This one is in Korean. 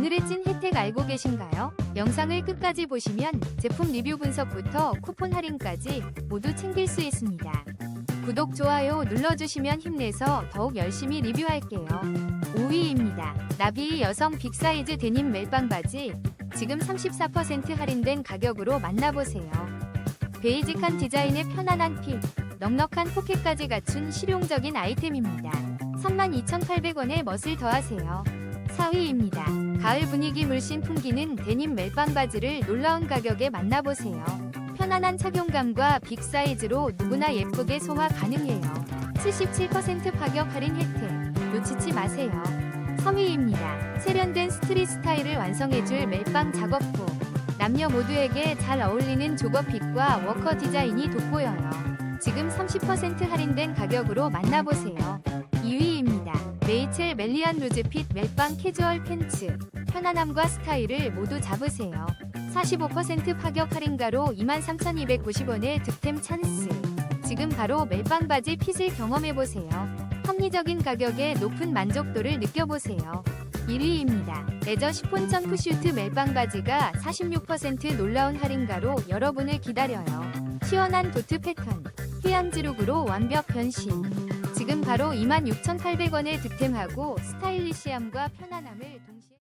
오늘의 찐 혜택 알고 계신가요? 영상을 끝까지 보시면 제품 리뷰 분석부터 쿠폰 할인까지 모두 챙길 수 있습니다. 구독, 좋아요 눌러주시면 힘내서 더욱 열심히 리뷰할게요. 5위입니다. 나비 여성 빅사이즈 데님 멜빵 바지 지금 34% 할인된 가격으로 만나보세요. 베이직한 디자인의 편안한 핏, 넉넉한 포켓까지 갖춘 실용적인 아이템입니다. 32,800원에 멋을 더하세요. 4위입니다. 가을 분위기 물씬 풍기는 데님 멜빵 바지를 놀라운 가격에 만나보세요. 편안한 착용감과 빅 사이즈로 누구나 예쁘게 소화 가능해요. 77% 파격 할인 혜택. 놓치지 마세요. 3위입니다. 세련된 스트릿 스타일을 완성해줄 멜빵 작업복. 남녀 모두에게 잘 어울리는 조거핏과 워커 디자인이 돋보여요. 지금 30% 할인된 가격으로 만나보세요. 2위입니다. 레이첼 멜리안 루즈핏 멜빵 캐주얼 팬츠. 편안함과 스타일을 모두 잡으세요. 45% 파격 할인가로 23,290원의 득템 찬스. 지금 바로 멜빵 바지 핏을 경험해보세요. 합리적인 가격에 높은 만족도를 느껴보세요. 1위입니다. 레저 시폰 점프 슈트 멜빵 바지가 46% 놀라운 할인가로 여러분을 기다려요. 시원한 도트 패턴, 휴양지룩으로 완벽 변신. 지금 바로 26,800원에 득템하고 스타일리시함과 편안함을 동시에